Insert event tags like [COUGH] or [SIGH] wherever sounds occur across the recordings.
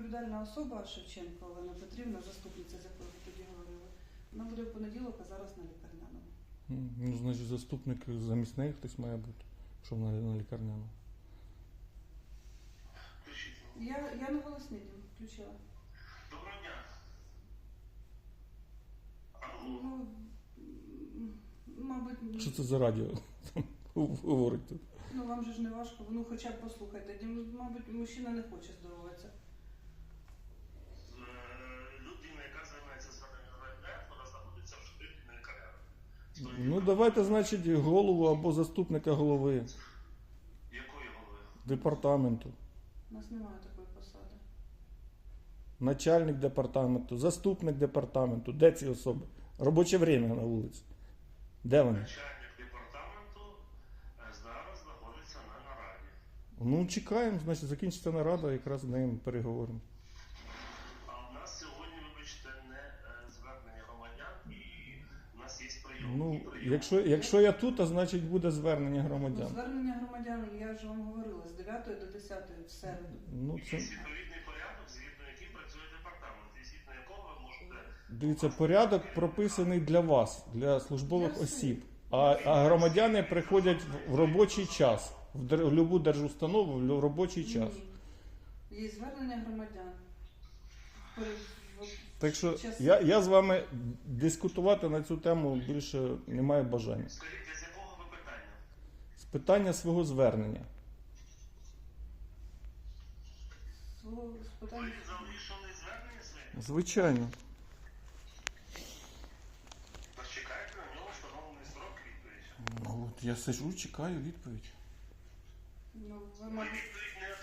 відповідальна особа Шевченко Олена Петрівна, заступниця, з якою ви тоді говорили. Вона буде в понеділок, а зараз на лікарняному. Ну, значить, заступник замість неї хтось має бути, що вона на лікарняному. Включіть. Я, я на голосні включила. Доброго дня. Алло. Ну, м, мабуть, Що це за радіо там говорить тут? ну вам же ж не важко. Ну хоча б послухайте. Дім- Мабуть, мужчина не хоче здороватися. Е, Людина, яка займається зверненням РНД, вона знаходиться в шпиталі на лікарняному. Ну давайте, значить, голову або заступника голови Якої голови? департаменту, У нас немає такої посади. начальник департаменту, заступник департаменту. Де ці особи? Робоче время на вулиці. Де вони? Начальник департаменту е, зараз знаходиться на нараді. Ну, чекаємо, значить, закінчиться нарада, якраз з ним переговоримо. Ну, якщо, якщо я тут, то значить буде звернення Ну, громадян. звернення громадян, я ж вам говорила, з 9 до 10 в середу. Ну, це відповідний порядок, згідно яким працює департамент, і згідно якого ви можете дивіться, порядок прописаний для вас, для службових Для всіх. осіб. А, а громадяни приходять в, в робочий час, в, дер- в любу держустанову в лю- робочий час. Ні. Є звернення громадян. В- Так що я, я з вами дискутувати на цю тему більше не маю бажання. скажіть, з якого ви питання? З питання свого звернення. з Ви залишили звернення своє? Звичайно. Тож чекайте на нього встановлений срок відповідь. Ну, от я сиджу, чекаю відповідь. Ну, ви, Ви мабуть, відповідь не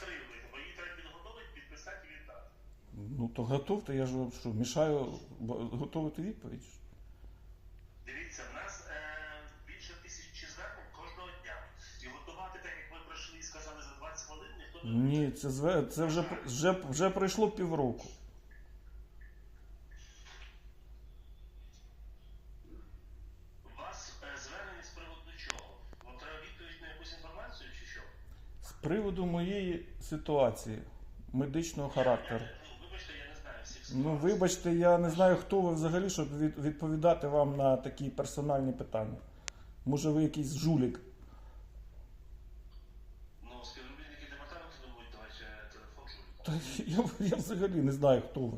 Ну то готовте, я ж вам що, мішаю готувати відповідь. Дивіться, в нас е, більше тисячі звернень кожного дня. І готувати так, як ви прийшли і сказали за 20 хвилин, ніхто не Ні, це, зве- це вже, вже, вже пройшло півроку. У вас е, звернення з приводу чого? Вам треба відповідь на якусь інформацію чи що? З приводу моєї ситуації медичного характеру. Ну, вибачте, я не знаю всіх Ну, вибачте, я не знаю, хто ви взагалі, щоб від- відповідати вам на такі персональні питання. Може, ви якийсь жулік. Ну, співробітники департаменту не будуть давати е, телефон. Та я, я взагалі не знаю, хто ви.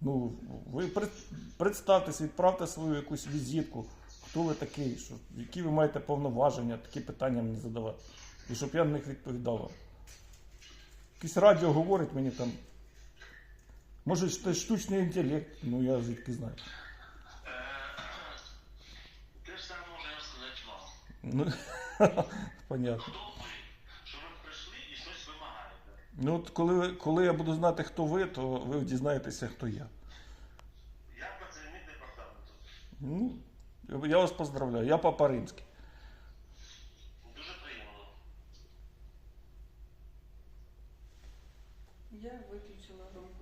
Ну, ви пред- представтесь, відправте свою якусь візитку. Хто ви такий, що, які ви маєте повноваження, такі питання мені задавати. І щоб я на них відповідав. вам. Якесь радіо говорить мені там. Може, це штучний інтелект, ну я звідки знаю. Е, Те ж саме можу я сказати вам. Ну, [LAUGHS] понятно. Хто ви? Що ви прийшли і щось вимагаєте? Ну, от коли, ви- коли я буду знати, хто ви, то ви дізнаєтеся, хто я. Я працівник департаменту. Ну, я вас поздравляю, я папа римський. Дуже приємно. я виключила громку.